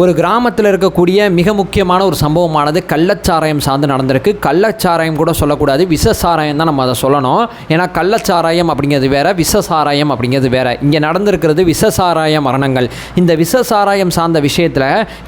ஒரு கிராமத்தில் இருக்கக்கூடிய மிக முக்கியமான ஒரு சம்பவமானது கள்ளச்சாராயம் சார்ந்து நடந்திருக்கு. கள்ளச்சாராயம் கூட சொல்லக்கூடாது. விஷசாராயம் தான் நம்ம அதை சொல்லணும். ஏன்னா கள்ளச்சாராயம் அப்படிங்கிறது வேற விஷசாராயம் அப்படிங்கிறது வேற. இங்கே நடந்திருக்கிறது விஷசாராய மரணங்கள். இந்த விஷசாராயம் சார்ந்த விஷயத்தில்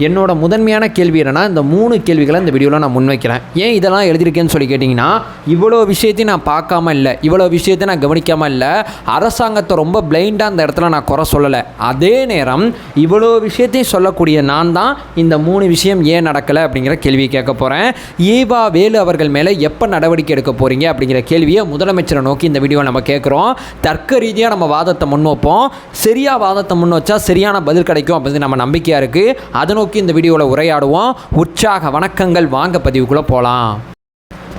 என்னோட முதன்மையான கேள்வி என்னென்னா இந்த மூணு கேள்விகளை இந்த வீடியோவில் நான் முன்வைக்கிறேன். ஏன் இதெல்லாம் எழுதியிருக்கேன்னு சொல்லி கேட்டிங்கன்னா இவ்வளோ விஷயத்தையும் நான் பார்க்காம இல்லை. இவ்வளோ விஷயத்தை நான் கவனிக்காமல் இல்லை. அரசாங்கத்தை ரொம்ப பிளைண்டாக அந்த இடத்துல நான் குறை சொல்லலை. அதே நேரம் இவ்வளோ விஷயத்தையும் சொல்லக்கூடிய நான் தான் இந்த மூணு விஷயம் ஏன் நடக்கலை அப்படிங்கிற கேள்வியை கேட்க போகிறேன் ஈவா வேலு அவர்கள் மேலே எப்போ நடவடிக்கை எடுக்க போகிறீங்க அப்படிங்கிற கேள்வியை முதலமைச்சரை நோக்கி இந்த வீடியோ நம்ம கேட்குறோம். தர்க்க ரீதியாக நம்ம வாதத்தை முன் வைப்போம் சரியாக வாதத்தை முன் வச்சா சரியான பதில் கிடைக்கும் அப்படின்னு நம்ம நம்பிக்கையாக இருக்குது அதை நோக்கி இந்த வீடியோவில் உரையாடுவோம். உற்சாக வணக்கங்கள். வாங்க பதிவுக்குள்ளே போகலாம்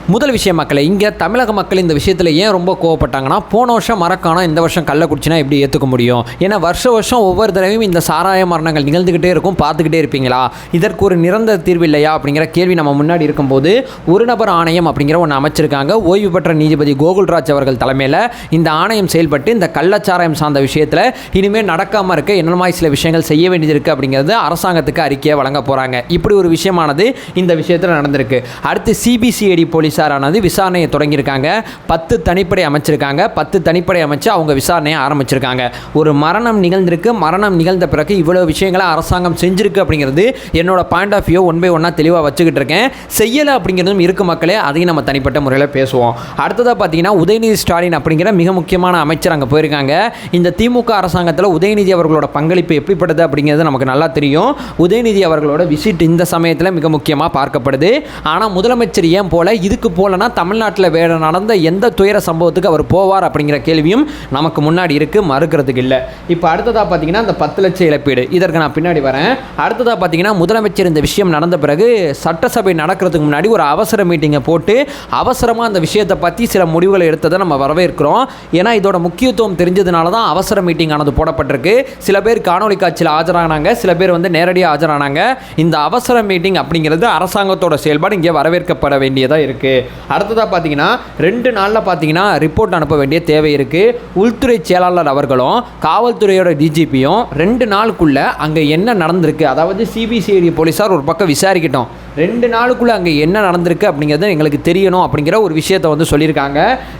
முதல் விஷயம் மக்களை இங்கே தமிழக மக்கள் இந்த விஷயத்தில் ஏன் ரொம்ப கோவப்பட்டாங்கன்னா போன வருஷம் மறக்கானம் இந்த வருஷம் கள்ளக்குறிச்சினா எப்படி ஏற்றுக்க முடியும்? ஏன்னா வருஷ வருஷம் ஒவ்வொரு தடவையும் இந்த சாராய மரணங்கள் நிகழ்ந்துக்கிட்டே இருக்கும் பார்த்துக்கிட்டே இருப்பீங்களா? இதற்கு ஒரு நிரந்தர தீர்வு இல்லையா? அப்படிங்கிற கேள்வி நம்ம முன்னாடி இருக்கும்போது ஒரு நபர் ஆணையம் அப்படிங்கிற ஒன்று அமைச்சிருக்காங்க. ஓய்வு பெற்ற நீதிபதி கோகுல்ராஜ் அவர்கள் தலைமையில் இந்த ஆணையம் செயல்பட்டு இந்த கள்ளச்சாராயம் சார்ந்த விஷயத்தில் இனிமேல் நடக்காமல் இருக்க என்ன மாதிரி சில விஷயங்கள் செய்ய வேண்டியது இருக்குது அப்படிங்கிறது அரசாங்கத்துக்கு அறிக்கையை வழங்க போகிறாங்க இப்படி ஒரு விஷயமானது இந்த விஷயத்தில் நடந்திருக்கு. அடுத்து சிபிசிஐடி போலீஸ் போலீஸாரானது விசாரணையை தொடங்கியிருக்காங்க. பத்து தனிப்படை அமைச்சிருக்காங்க. பத்து தனிப்படை அமைச்சு அவங்க விசாரணையை ஆரம்பிச்சிருக்காங்க. ஒரு மரணம் நிகழ்ந்திருக்கு. மரணம் நிகழ்ந்த பிறகு இவ்வளோ விஷயங்களை அரசாங்கம் செஞ்சிருக்கு அப்படிங்கிறது என்னோட point of view one by ஒன்னாக தெளிவாக வச்சுக்கிட்டு இருக்கேன். செய்யலை அப்படிங்கிறதும் இருக்கு மக்களே அதையும் நம்ம தனிப்பட்ட முறையில் பேசுவோம். அடுத்ததாக பார்த்தீங்கன்னா உதயநிதி ஸ்டாலின் அப்படிங்கிற மிக முக்கியமான அமைச்சர் அங்கே போயிருக்காங்க. இந்த திமுக அரசாங்கத்தில் உதயநிதி அவர்களோட பங்களிப்பு எப்படிப்பட்டது அப்படிங்கிறது நமக்கு நல்லா தெரியும். உதயநிதி அவர்களோட விசிட் இந்த சமயத்தில் மிக முக்கியமாக பார்க்கப்படுது. ஆனால் முதலமைச்சர் ஏன் போல? இதுக்கு போலனா தமிழ்நாட்டில் வேறு நடந்த எந்த துயர சம்பவத்துக்கு அவர் போவார் அப்படிங்கிற கேள்வியும் நமக்கு முன்னாடி இருக்குது மறுக்கிறதுக்கு இல்லை. இப்போ அடுத்ததாக பார்த்தீங்கன்னா அந்த பத்து லட்சம் இழப்பீடு. இதற்கு நான் பின்னாடி வரேன். அடுத்ததாக பார்த்தீங்கன்னா முதலமைச்சர் இந்த விஷயம் நடந்த பிறகு சட்டசபை நடக்கிறதுக்கு முன்னாடி ஒரு அவசர மீட்டிங்கை போட்டு அவசரமாக அந்த விஷயத்தை பற்றி சில முடிவுகளை எடுத்ததை நம்ம வரவேற்கிறோம். ஏன்னா இதோட முக்கியத்துவம் தெரிஞ்சதுனால தான் அவசர மீட்டிங் ஆனது போடப்பட்டிருக்கு. சில பேர் காணொலி காட்சியில் ஆஜரானாங்க. சில பேர் வந்து நேரடியாக ஆஜரானாங்க. இந்த அவசர மீட்டிங் அப்படிங்கிறது அரசாங்கத்தோட செயல்பாடு இங்கே வரவேற்கப்பட வேண்டியதாக இருக்குது அடுத்ததாக பார்த்தீங்கன்னா ரெண்டு நாளில் பார்த்தீங்கன்னா ரிப்போர்ட் அனுப்ப வேண்டிய தேவை இருக்குது உள்துறை செயலாளர் அவர்களும் காவல்துறையோட டிஜிபியும் ரெண்டு நாளுக்குள்ளே அங்கே என்ன நடந்திருக்கு அதாவது சிபிசிஐடி போலீஸார் ஒரு பக்கம் விசாரிக்கட்டும். ரெண்டு நாளுக்குள்ளே அங்கே என்ன நடந்திருக்கு அப்படிங்கிறது எங்களுக்கு தெரியணும் அப்படிங்கிற ஒரு விஷயத்தை வந்து சொல்லியிருக்காங்க.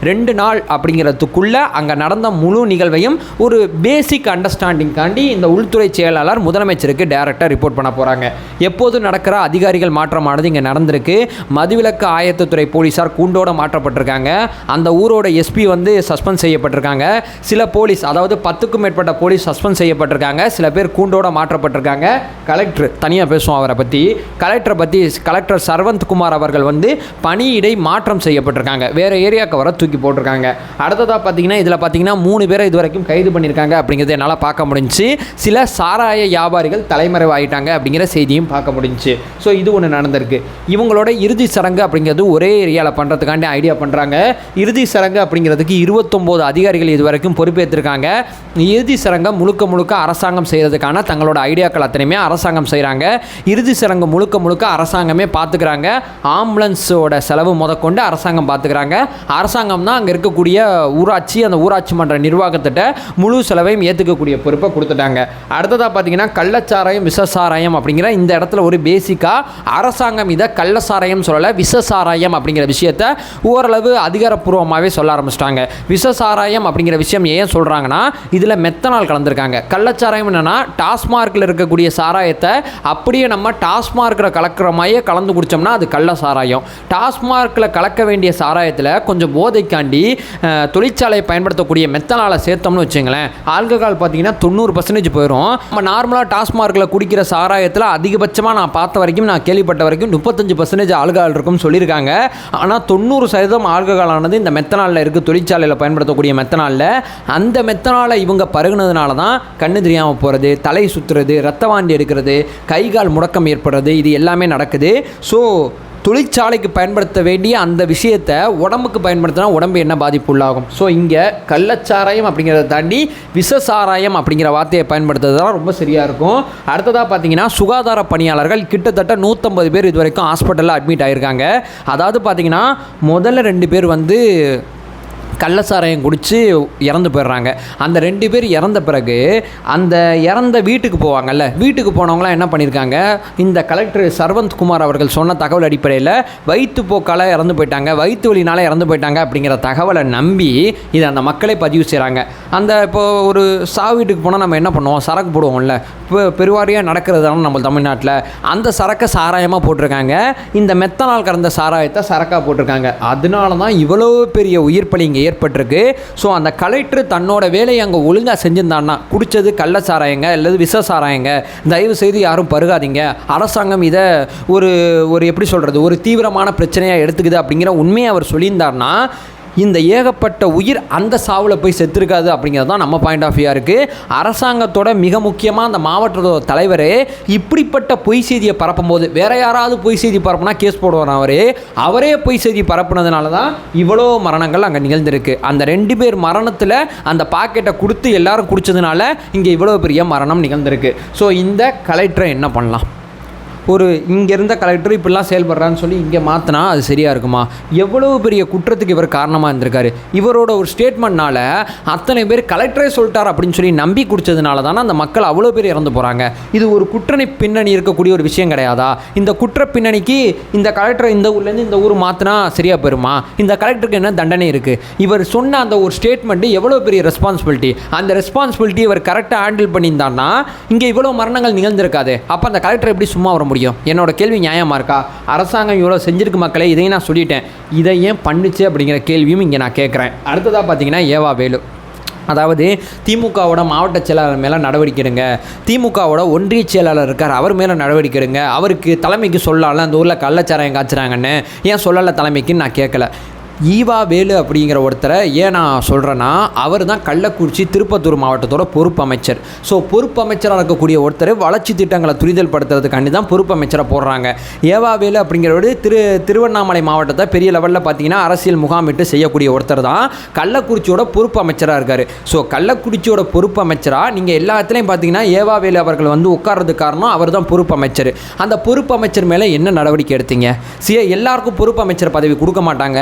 ரெண்டு நாள் அப்படிங்கிறதுக்குள்ளே அங்கே நடந்த முழு நிகழ்வையும் ஒரு பேசிக் அண்டர்ஸ்டாண்டிங்காண்டி இந்த உள்துறை செயலாளர் முதலமைச்சருக்கு டைரெக்டாக ரிப்போர்ட் பண்ண போகிறாங்க எப்போது நடக்கிற அதிகாரிகள் மாற்றமானது இங்கே நடந்திருக்கு. மதுவிலக்கு ஆயத்தத்துறை போலீஸார் கூண்டோட மாற்றப்பட்டிருக்காங்க. அந்த ஊரோட எஸ்பி வந்து சஸ்பெண்ட் செய்யப்பட்டிருக்காங்க. சில போலீஸ் அதாவது பத்துக்கும் மேற்பட்ட போலீஸ் சஸ்பெண்ட் செய்யப்பட்டிருக்காங்க. சில பேர் கூண்டோட மாற்றப்பட்டிருக்காங்க. கலெக்டர் தனியாக பேசுவோம் அவரை பற்றி கலெக்டரை பற்றி கலெக்டர் சர்வந்த்குமார் அவர்கள் வந்து பணியிடை மாற்றம் செய்யப்பட்டிருக்காங்க. வேறு ஏரியாவுக்கு வர தூக்கி போட்டிருக்காங்க. அடுத்ததாக பார்த்தீங்கன்னா இதில் பார்த்தீங்கன்னா மூணு பேரை இது வரைக்கும் கைது பண்ணியிருக்காங்க அப்படிங்கிறத என்னால் பார்க்க முடிஞ்சு சில சாராய வியாபாரிகள் தலைமறைவாயிட்டாங்க அப்படிங்கிற செய்தியும் பார்க்க முடிஞ்சு ஸோ இது ஒன்று நடந்திருக்கு. இவங்களோட இறுதி சடங்கு அப்படிங்கிறது ஒரே ஏரியாவில் பண்ணுறதுக்காண்டி ஐடியா பண்ணுறாங்க இறுதி சடங்கு அப்படிங்கிறதுக்கு இருபத்தொம்போது அதிகாரிகள் இது வரைக்கும் பொறுப்பேற்றிருக்காங்க. இறுதி சடங்கை முழுக்க முழுக்க அரசாங்கம் செய்கிறதுக்கான தங்களோட ஐடியாக்கள் அத்தனையுமே அரசாங்கம் செய்கிறாங்க இறுதி சடங்கு முழுக்க முழுக்க அரசாங்கமே அரசாங்கமே பார்த்துக்கிறாங்க. ஆம்புலன்ஸோட செலவு முதற்கொண்டு அரசாங்கம் பார்த்துக்கிறாங்க. அரசாங்கம் தான் அங்கே இருக்கக்கூடிய ஊராட்சி அந்த ஊராட்சி மன்ற நிர்வாகத்திட்ட முழு செலவையும் ஏற்றுக்கக்கூடிய பொறுப்பை கொடுத்துட்டாங்க. அடுத்ததாக பார்த்தீங்கன்னா கள்ளச்சாராயம் விஷசாராயம் அப்படிங்கிற இந்த இடத்துல ஒரு பேசிக்காக அரசாங்கம் இதை கள்ளச்சாராயம் சொல்லலை விஷசாராயம் அப்படிங்கிற விஷயத்த ஓரளவு அதிகாரப்பூர்வமாகவே சொல்ல ஆரம்பிச்சிட்டாங்க. விஷசாராயம் அப்படிங்கிற விஷயம் ஏன் சொல்கிறாங்கன்னா இதில் மெத்தனால் கலந்துருக்காங்க. கள்ளச்சாராயம் என்னென்னா டாஸ்மார்க்கில் இருக்கக்கூடிய சாராயத்தை அப்படியே நம்ம டாஸ்மார்க்கில் கலக்கிற மைய கலந்து குடித்தோம்னா அது கள்ள சாராயம். டாஸ்மார்க்கில் கலக்க வேண்டிய சாராயத்தில் கொஞ்சம் போதைக்காண்டி தொழிற்சாலையை பயன்படுத்தக்கூடிய மெத்தனாலை சேர்த்தோம்னு வச்சுங்களேன். ஆல்கஹால் பார்த்தீங்கன்னா தொண்ணூறு பர்சன்டேஜ் போயிடும் நம்ம நார்மலாக டாஸ்மார்க்கில் குடிக்கிற சாராயத்தில் அதிகபட்சமாக நான் பார்த்த வரைக்கும் நான் கேள்விப்பட்ட வரைக்கும் முப்பத்தஞ்சு பர்சன்டேஜ் ஆல்கஹால் இருக்கும்னு சொல்லியிருக்காங்க. ஆனால் தொண்ணூறு சதவீதம் ஆல்கஹால் ஆனது இந்த மெத்தனாலில் இருக்குது தொழிற்சாலையில் பயன்படுத்தக்கூடிய மெத்தனாலில். அந்த மெத்தனாலை இவங்க பருகுனதுனால தான் கண்ணு தெரியாமல் போகிறது தலை சுற்றுறது ரத்த வாண்டி எடுக்கிறது கை கால் முடக்கம் ஏற்படுறது இது எல்லாமே நடக்குது. ஸோ தொழிற்சாலைக்கு பயன்படுத்த வேண்டிய அந்த விஷயத்தை உடம்புக்கு பயன்படுத்தினா உடம்பு என்ன பாதிப்பு உள்ளாகும்? ஸோ இங்கே கள்ளச்சாராயம் அப்படிங்கிறத தாண்டி விஷசாராயம் அப்படிங்கிற வார்த்தையை பயன்படுத்துறது தான் ரொம்ப சரியாக இருக்கும். அடுத்ததாக பார்த்தீங்கன்னா சுகாதார பணியாளர்கள் கிட்டத்தட்ட நூற்றம்பது பேர் இது வரைக்கும் ஹாஸ்பிட்டலில் அட்மிட் ஆகியிருக்காங்க அதாவது பார்த்தீங்கன்னா முதல்ல ரெண்டு பேர் வந்து கள்ளச்சாராயம் குடித்து இறந்து போயிடுறாங்க. அந்த ரெண்டு பேர் இறந்த பிறகு அந்த இறந்த வீட்டுக்கு போவாங்கல்ல வீட்டுக்கு போனவங்களாம் என்ன பண்ணியிருக்காங்க இந்த கலெக்டர் சர்வந்த் குமார் அவர்கள் சொன்ன தகவல் அடிப்படையில் வயிற்றுப்போக்கால் இறந்து போயிட்டாங்க வயிற்று வலினால் இறந்து போயிட்டாங்க அப்படிங்கிற தகவலை நம்பி இதை அந்த மக்களை பதிவு செய்கிறாங்க அந்த இப்போ ஒரு சாவு வீட்டுக்கு போனால் நம்ம என்ன பண்ணுவோம்? சரக்கு போடுவோம்ல. இப்போ பெருவாரியாக நடக்கிறது தானே நம்ம தமிழ்நாட்டில். அந்த சரக்கை சாராயமாக போட்டிருக்காங்க. இந்த மெத்தனால் கறந்த சாராயத்தை சரக்காக போட்டிருக்காங்க. அதனால தான் இவ்வளோ பெரிய உயிர் பலிங்க ஏற்பட்டிருக்கு. ஸோ அந்த கலெக்டர் தன்னோட வேலையை அங்கே ஒழுங்காக செஞ்சிருந்தான்னா குடித்தது கள்ள சாராயங்க அல்லது விஷ சாராயங்க தயவு செய்து யாரும் பருகாதீங்க. அரசாங்கம் இதை ஒரு ஒரு எப்படி சொல்கிறது ஒரு தீவிரமான பிரச்சனையாக எடுத்துக்குது அப்படிங்கிற உண்மையை அவர் சொல்லியிருந்தார்னா இந்த ஏகப்பட்ட உயிர் அந்த சாவில் போய் செத்துருக்காது அப்படிங்கிறது தான் நம்ம பாயிண்ட் ஆஃப் வியூவாக இருக்குது அரசாங்கத்தோட மிக முக்கியமாக அந்த மாவட்டத்தோட தலைவர் இப்படிப்பட்ட பொய் செய்தியை பரப்பும் போது வேற யாராவது பொய் செய்தி பரப்புனா கேஸ் போடுவார் அவர். அவரே பொய் செய்தி பரப்புனதுனால தான் இவ்வளோ மரணங்கள் அங்கே நிகழ்ந்திருக்கு. அந்த ரெண்டு பேர் மரணத்தில் அந்த பாக்கெட்டை கொடுத்து எல்லாரும் குடிச்சதுனால இங்கே இவ்வளோ பெரிய மரணம் நிகழ்ந்திருக்கு. ஸோ இந்த கலெக்டரை என்ன பண்ணலாம்? ஒரு இங்கே இருந்த கலெக்டர் இப்படிலாம் செயல்படுறான்னு சொல்லி இங்கே மாற்றினா அது சரியாக இருக்குமா? எவ்வளவு பெரிய குற்றத்துக்கு இவர் காரணமாக இருந்திருக்காரு? இவரோட ஒரு ஸ்டேட்மெண்ட்னால் அத்தனை பேர் கலெக்டரே சொல்லிட்டார் அப்படின்னு சொல்லி நம்பி குடிச்சதுனால தானே அந்த மக்கள் அவ்வளோ பேர் இறந்து போகிறாங்க இது ஒரு குற்றணி பின்னணி இருக்கக்கூடிய ஒரு விஷயம் கிடையாதா? இந்த குற்ற பின்னணிக்கு இந்த கலெக்டர் இந்த ஊர்லேருந்து இந்த ஊர் மாற்றினா சரியாக போயிருமா? இந்த கலெக்டருக்கு என்ன தண்டனை இருக்குது இவர் சொன்ன அந்த ஒரு ஸ்டேட்மெண்ட்டு எவ்வளோ பெரிய ரெஸ்பான்சிபிலிட்டி அந்த ரெஸ்பான்சிபிலிட்டி இவர் கரெக்டாக ஹேண்டில் பண்ணியிருந்தான்னா இங்கே இவ்வளோ மரணங்கள் நிகழ்ந்திருக்காது. அப்போ அந்த கலெக்டர் எப்படி சும்மா வர முடியும். என்னோட கேள்வி நியாயமாக இருக்கா? அரசாங்கம் இவ்வளோ செஞ்சிருக்கு மக்களே இதையும் நான் சொல்லிட்டேன். இதை ஏன் பண்ணுச்சு அப்படிங்கிற கேள்வியும் இங்கே நான் கேட்குறேன். அடுத்ததாக பார்த்தீங்கன்னா ஏவா வேலு. அதாவது திமுகவோட மாவட்ட செயலாளர் மேலே நடவடிக்கை எடுங்க. திமுகவோட ஒன்றிய செயலாளர் இருக்கார் அவர் மேலே நடவடிக்கை எடுங்க. அவருக்கு தலைமைக்கு சொல்லலாம் அந்த ஊரில் கள்ளச்சாராயம் காய்ச்சுறாங்கன்னு. ஏன் சொல்லலை தலைமைக்குன்னு நான் கேட்கல. ஈவா வேலு அப்படிங்கிற ஒருத்தரை ஏன் நான் சொல்கிறேன்னா அவர் தான் கள்ளக்குறிச்சி திருப்பத்தூர் மாவட்டத்தோட பொறுப்பு அமைச்சர். ஸோ பொறுப்பு அமைச்சராக இருக்கக்கூடிய ஒருத்தர் வளர்ச்சி திட்டங்களை துரிதல் படுத்துறதுக்காண்டி தான் பொறுப்பு அமைச்சரை போடுறாங்க. ஏவா வேலு அப்படிங்கிறவர் திரு திருவண்ணாமலை மாவட்டத்தை பெரிய லெவலில் பார்த்தீங்கன்னா அரசியல் முகாமிட்டு செய்யக்கூடிய ஒருத்தர் தான் கள்ளக்குறிச்சியோட பொறுப்பு அமைச்சராக இருக்கார். ஸோ கள்ளக்குறிச்சியோட பொறுப்பு அமைச்சராக நீங்கள் எல்லா இடத்துலையும் பார்த்தீங்கன்னா ஏவா வேலு அவர்கள் வந்து உட்கார்றதுக்கு காரணம் அவர் தான் பொறுப்பு அமைச்சர். அந்த பொறுப்பு அமைச்சர் மேலே என்ன நடவடிக்கை எடுத்தீங்க? சி எல்லாருக்கும் பொறுப்பு அமைச்சர் பதவி கொடுக்க மாட்டாங்க.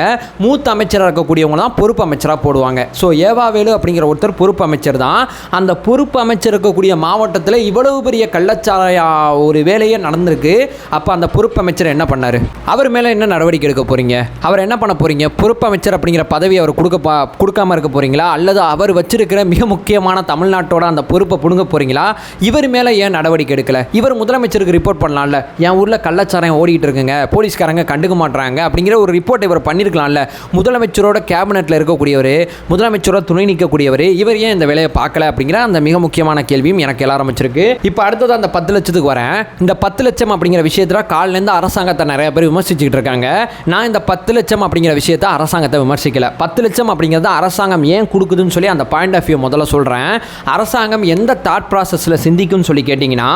மூத்த அமைச்சராக இருக்கக்கூடியவங்க தான் பொறுப்பு அமைச்சராக போடுவாங்க. ஸோ ஏவாவேலு அப்படிங்கிற ஒருத்தர் பொறுப்பு அமைச்சர் தான். அந்த பொறுப்பு அமைச்சர் இருக்கக்கூடிய மாவட்டத்தில் இவ்வளவு பெரிய கள்ளச்சாராய ஒரு வேலையே நடந்திருக்கு. அப்போ அந்த பொறுப்பு அமைச்சர் என்ன பண்ணார்? அவர் மேலே என்ன நடவடிக்கை எடுக்க போகிறீங்க அவர் என்ன பண்ண போகிறீங்க பொறுப்பு அமைச்சர் அப்படிங்கிற பதவி அவர் கொடுக்க பா கொடுக்காம இருக்க போகிறீங்களா அல்லது அவர் வச்சிருக்கிற மிக முக்கியமான தமிழ்நாட்டோட அந்த பொறுப்பை பிடுங்க போகிறீங்களா இவர் மேலே ஏன் நடவடிக்கை எடுக்கல? இவர் முதலமைச்சருக்கு ரிப்போர்ட் பண்ணலாம்ல. என் ஊரில் கள்ளச்சாரம் ஓடிட்டு இருக்குங்க. போலீஸ்காரங்க கண்டுக்க மாட்றாங்க. அப்படிங்கிற ஒரு ரிப்போர்ட் இவர் பண்ணியிருக்கலாம்ல முதலமைச்சரோட கேபினெட்டில் இருக்கக்கூடியவர் முதலமைச்சரோட துணை நிற்கக்கூடியவர் இவர் ஏன் இந்த வேலையை பார்க்கல அப்படிங்கிற அந்த மிக முக்கியமான கேள்வியும் எனக்கு எல்லாம் ஆரம்பிச்சிருக்கு இப்போ அடுத்தது அந்த பத்து லட்சத்துக்கு வரேன். இந்த பத்து லட்சம் அப்படிங்கிற விஷயத்தில் காலிலேருந்து அரசாங்கத்தை நிறைய பேர் விமர்சிச்சுக்கிட்டு இருக்காங்க. நான் இந்த பத்து லட்சம் அப்படிங்கிற விஷயத்த அரசாங்கத்தை விமர்சிக்கல. பத்து லட்சம் அப்படிங்கிறது அரசாங்கம் ஏன் கொடுக்குதுன்னு சொல்லி அந்த பாயிண்ட் ஆஃப் வியூ முதல்ல சொல்கிறேன் அரசாங்கம் எந்த தாட் ப்ராசஸில் சிந்திக்கும்னு சொல்லி கேட்டிங்கன்னா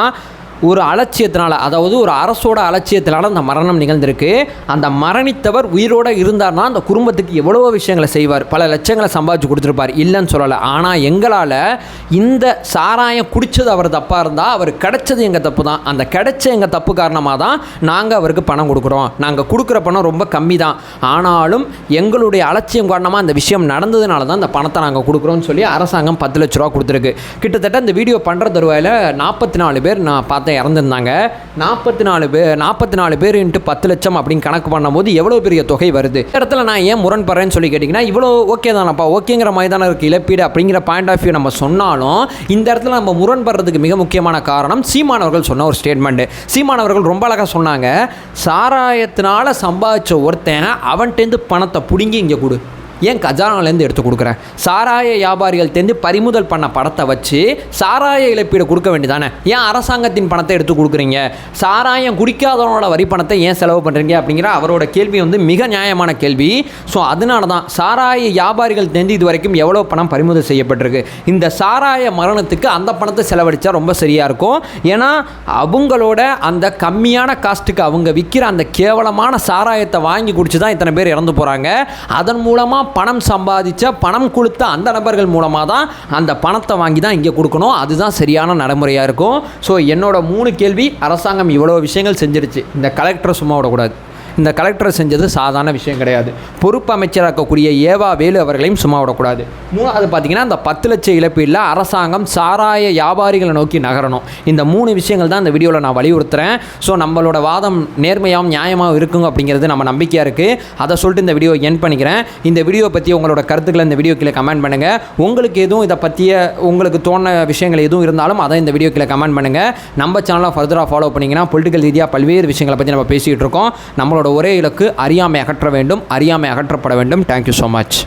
ஒரு அலட்சியத்தினால் அதாவது ஒரு அரசோட அலட்சியத்தினால அந்த மரணம் நிகழ்ந்திருக்கு. அந்த மரணித்தவர் உயிரோடு இருந்தார்னா அந்த குடும்பத்துக்கு எவ்வளவோ விஷயங்களை செய்வார். பல லட்சங்களை சம்பாதிச்சு கொடுத்துருப்பார். இல்லைன்னு சொல்லலை. ஆனால் எங்களால் இந்த சாராயம் குடித்தது அவர் தப்பாக இருந்தால் அவர் கிடைச்சது எங்கள் தப்பு தான் அந்த கிடைச்ச எங்கள் தப்பு காரணமாக தான் நாங்கள் அவருக்கு பணம் கொடுக்குறோம். நாங்கள் கொடுக்குற பணம் ரொம்ப கம்மி தான் ஆனாலும் எங்களுடைய அலட்சியம் காரணமாக அந்த விஷயம் நடந்ததுனால தான் அந்த பணத்தை நாங்கள் கொடுக்குறோம்னு சொல்லி அரசாங்கம் பத்து லட்ச ரூபா கொடுத்துருக்கு. கிட்டத்தட்ட இந்த வீடியோ பண்ணுற தருவாயில் நாற்பத்தி நாலு பேர் நான் பார்த்தேன். இறந்துருந்தாங்க. நாற்பத்தி நாலு பேர் நாற்பத்தி நாலு பேர் இன்ட்டு பத்து லட்சம் அப்படின்னு கணக்கு பண்ணும்போது எவ்வளோ பெரிய தொகை வருது? இடத்துல நான் ஏன் முரண்படுறேன்னு சொல்லி கேட்டிங்கன்னா இவ்வளோ ஓகே தானப்பா ஓகேங்கிற மாதிரி தானே இருக்குது இழப்பீடு அப்படிங்கிற பாயிண்ட் ஆஃப் வியூ நம்ம சொன்னாலும் இந்த இடத்துல நம்ம முரண்படுறதுக்கு மிக முக்கியமான காரணம் சீமானவர்கள் சொன்ன ஒரு ஸ்டேட்மெண்ட்டு சீமானவர்கள் ரொம்ப அழகாக சொன்னாங்க சாராயத்தினால் சம்பாதிச்ச ஒருத்தன் அவன்கிட்டேருந்து பணத்தை பிடுங்கி இங்கே கொடு. ஏன் கஜானாலேருந்து எடுத்து கொடுக்குறேன்? சாராய வியாபாரிகள் தேர்ந்து பறிமுதல் பண்ண படத்தை வச்சு சாராய இழப்பீடு கொடுக்க வேண்டியதானே? ஏன் அரசாங்கத்தின் பணத்தை எடுத்து கொடுக்குறீங்க? சாராயம் குடிக்காதவனோட வரி பணத்தை ஏன் செலவு பண்ணுறீங்க அப்படிங்கிற அவரோட கேள்வி வந்து மிக நியாயமான கேள்வி. ஸோ அதனால தான் சாராய வியாபாரிகள் தேர்ந்து இது வரைக்கும் எவ்வளோ பணம் பறிமுதல் செய்யப்பட்டிருக்கு? இந்த சாராய மரணத்துக்கு அந்த பணத்தை செலவழித்தா ரொம்ப சரியாக இருக்கும். ஏன்னா அவங்களோட அந்த கம்மியான காஸ்ட்டுக்கு அவங்க விற்கிற அந்த கேவலமான சாராயத்தை வாங்கி குடிச்சு தான் இத்தனை பேர் இறந்து போகிறாங்க அதன் மூலமாக பணம் சம்பாதிச்ச பணம் கொடுத்த அந்த நபர்கள் மூலமாக தான் அந்த பணத்தை வாங்கி தான் இங்கே கொடுக்கணும். அதுதான் சரியான நடைமுறையாக இருக்கும். ஸோ என்னோட மூணு கேள்வி அரசாங்கம் இவ்வளோ விஷயங்கள் செஞ்சிருச்சு. இந்த கலெக்டரை சும்மா விடக்கூடாது. இந்த கலெக்டர் செஞ்சது சாதாரண விஷயம் கிடையாது. பொறுப்பு அமைச்சராக இருக்கக்கூடிய ஏவா வேலு அவர்களையும் சும்மா விடக்கூடாது. மூணாவது பார்த்தீங்கன்னா அந்த பத்து லட்சம் இழப்பீடில் அரசாங்கம் சாராய வியாபாரிகளை நோக்கி நகரணும். இந்த மூணு விஷயங்கள் தான் இந்த வீடியோவில் நான் வலியுறுத்துகிறேன் ஸோ நம்மளோட வாதம் நேர்மையாகவும் நியாயமாகவும் இருக்குங்க அப்படிங்கிறது நம்ம நம்பிக்கையாக இருக்குது அதை சொல்லிட்டு இந்த வீடியோ என் பண்ணிக்கிறேன். இந்த வீடியோ பற்றி உங்களோட கருத்துக்களை இந்த வீடியோ கீழே கமெண்ட் பண்ணுங்கள் உங்களுக்கு எதுவும் இதை பற்றிய உங்களுக்கு தோண விஷயங்கள் எதுவும் இருந்தாலும் அதை இந்த வீடியோ கீழே கமெண்ட் பண்ணுங்கள் நம்ம சேனலை ஃபர்தராக ஃபாலோ பண்ணிங்கன்னா பொலிட்டிக்கல் ரீதியாக பல்வேறு விஷயங்களை பற்றி நம்ம பேசிகிட்டு இருக்கோம். நம்மளோட நம்மளோட ஒரே இலக்கு அறியாமை அகற்ற வேண்டும் அறியாமை அகற்றப்பட வேண்டும். Thank you so much